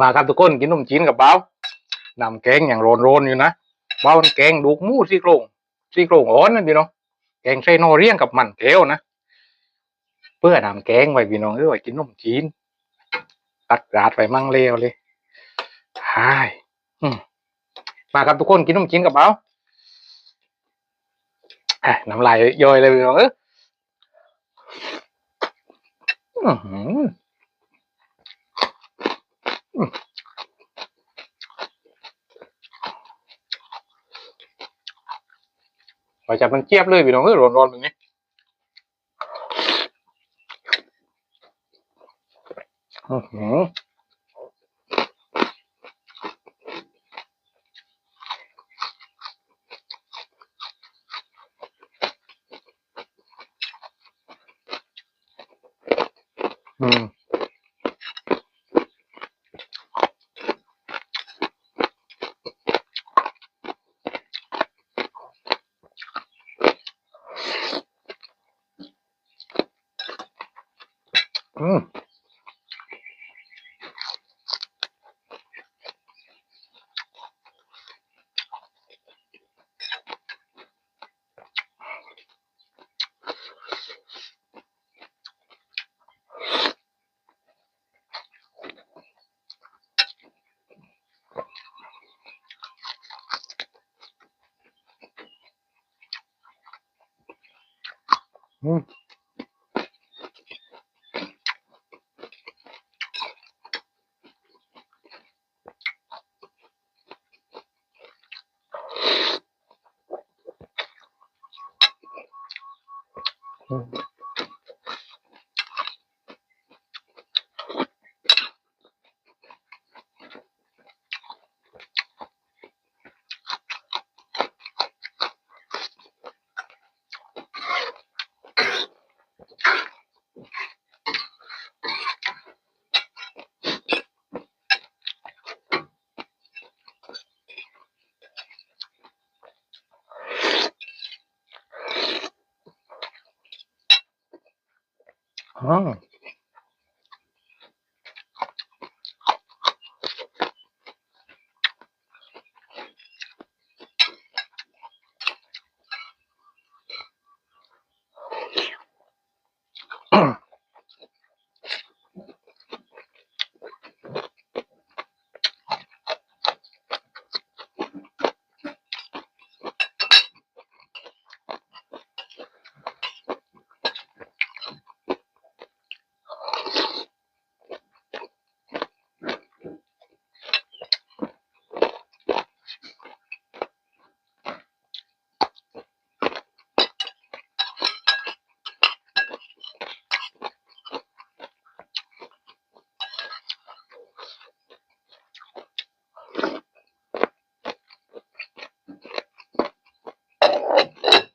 มาครับทุกคนกินนมจีนกับเบ้านำแกงอย่างโรนโรนๆอยู่นะเบ้ามันแกงดูกมูซี่โครงซี่โครงอ่อนนะพี่น้องแกงใส่นอเรียงกับมันแก้วนะเพื่อนำแกงไว้พี่น้องเอ้ยไว้กินนมจีนตัดราดไว้มั่งเลวเลยใช่มาครับทุกคนกินนมจีนกับเบ้าน้ำลายย่อยเลยพี่น้องเออ หือไปจับมันเจี๊ยบเลยพี่น้องเออร้อนๆแบบนี้อือหือ อืม อืม อื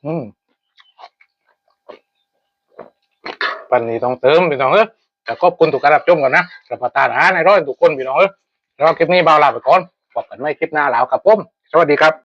อืมปันนี้ต้องเติมพี่น้องเออแต่ขอบคุณทุกการรับชมก่อนนะรับประทานอาหารในร้อยทุกคนพี่น้องเออแล้วคลิปนี้เบาลาไปก่อนพบกันไม่คลิปหน้าแล้วครับผม สวัสดีครับ